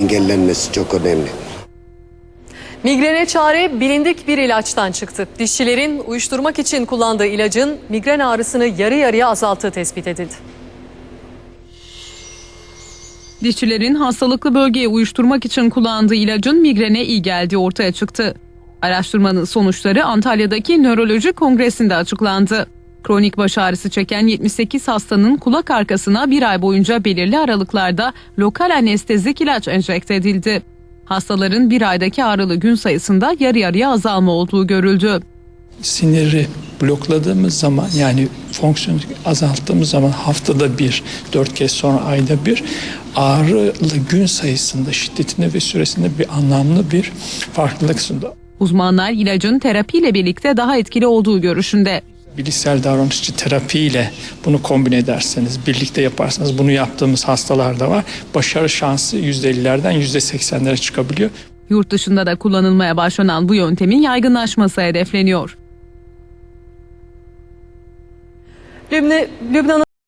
engellenmesi çok önemli. Migrene çare bilindik bir ilaçtan çıktı. Dişçilerin uyuşturmak için kullandığı ilacın migren ağrısını yarı yarıya azalttığı tespit edildi. Dişçilerin hastalıklı bölgeye uyuşturmak için kullandığı ilacın migrene iyi geldiği ortaya çıktı. Araştırmanın sonuçları Antalya'daki nöroloji kongresinde açıklandı. Kronik baş ağrısı çeken 78 hastanın kulak arkasına bir ay boyunca belirli aralıklarda lokal anestezik ilaç enjekte edildi. Hastaların bir aydaki ağrılı gün sayısında yarı yarıya azalma olduğu görüldü. siniri blokladığımız zaman yani fonksiyonu azalttığımız zaman haftada bir, dört kez sonra ayda bir ağrılı gün sayısında, şiddetinde ve süresinde bir anlamlı bir farklılık sundu. Uzmanlar ilacın terapiyle birlikte daha etkili olduğu görüşünde. Bilişsel davranışçı terapiyle bunu kombine ederseniz, birlikte yaparsanız bunu yaptığımız hastalarda var. Başarı şansı %50'lerden %80'lere çıkabiliyor. Yurt dışında da kullanılmaya başlanan bu yöntemin yaygınlaşması hedefleniyor. Lübnan- Lübnan'ın